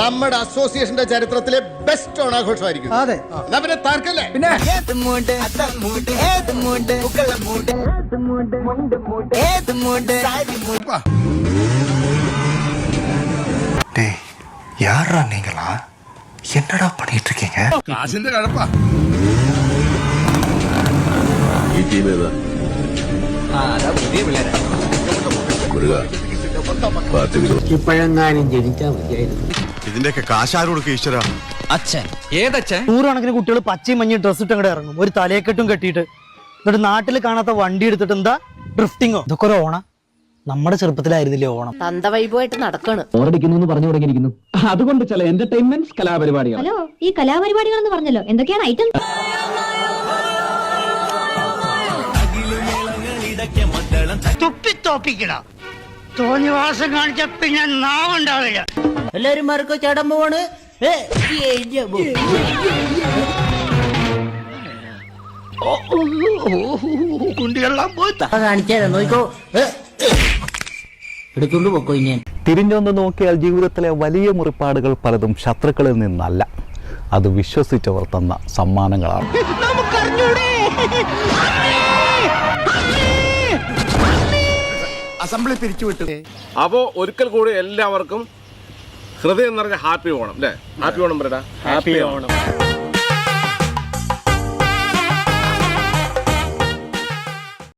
നമ്മുടെ അസോസിയേഷന്റെ ചരിത്രത്തിലെ ബെസ്റ്റ് ഓണാഘോഷമായിരിക്കും അതെ എന്നാ പിന്നെ താർക്കല്ലേ പിന്നെ ഏത് മൂട് മൂട് ഏത് മൂട് ഉക്കള മൂട് ഏത് മൂട് മുണ്ട് മൂട് ഏത് മൂട് സാരി മൂട് டேய் யாரா நீங்களா என்னடா பண்ணிட்டு இருக்கீங்க കാശിന്റെ കഴപ്പാ ഈ ടീം ഏതാ മുരുക പാർട്ടി ഇപ്പോഴെങ്ങാനും ജനിച്ചാൽ മതിയായിരുന്നു ഇതിന്റെയൊക്കെ കാശാര കൊടുക്കുക ഈശ്വര? അച്ഛൻ. ഏതച്ഛൻ? നൂറുകണക്കിന് കുട്ടികൾ പച്ചയും മഞ്ഞ ഡ്രസ് ഇട്ട് അങ്ങോട്ട് ഇറങ്ങും. ഒരു തലയെക്കെട്ടും കെട്ടിയിട്ട്. എന്നിട്ട് നാട്ടിൽ കാണാത്ത വണ്ടി എടുത്തിട്ട് എന്താ? ഡ്രിഫ്റ്റിങ്ങോ ഇതൊക്കെ ഒരു ഓണ. നമ്മുടെ ചെറുപ്പത്തിലായിരുന്നില്ലേ ഓണം? തന്തവൈബുമായിട്ട് നടക്കാണ്. ഓറടിക്കുന്നു എന്ന് പറഞ്ഞു തുടങ്ങിയിരിക്കുന്നു. അതുകൊണ്ട് ചില എന്റർടൈൻമെന്റ് കലാപരിപാടികൾ. ഹലോ ഈ കലാപരിപാടികൾ എന്ന് പറഞ്ഞല്ലോ. എന്തൊക്കെയാണ് ഐറ്റം തുപ്പിത്തോപ്പിക്കണം തോന്നിവാസം കാണിച്ചപ്പോ ഞാൻ പോവാണ് എല്ലാരും എഴുതിയ ചടം നോക്കോ. എടുത്തോണ്ട് പോക്കോ തിരിഞ്ഞൊന്ന് നോക്കിയാൽ ജീവിതത്തിലെ വലിയ മുറിപ്പാടുകൾ പലതും ശത്രുക്കളിൽ നിന്നല്ല. അത് വിശ്വസിച്ചവർ തന്ന സമ്മാനങ്ങളാണ്. അസംബ്ലി പിരിച്ചുവിട്ടു. അപ്പോ ഒരിക്കൽ കൂടി എല്ലാവർക്കും ഹൃദയം നിറഞ്ഞ ഹാപ്പി ഓണം അല്ലേ? ഹാപ്പി ഓണം പറയടാ. ഹാപ്പി ഓണം.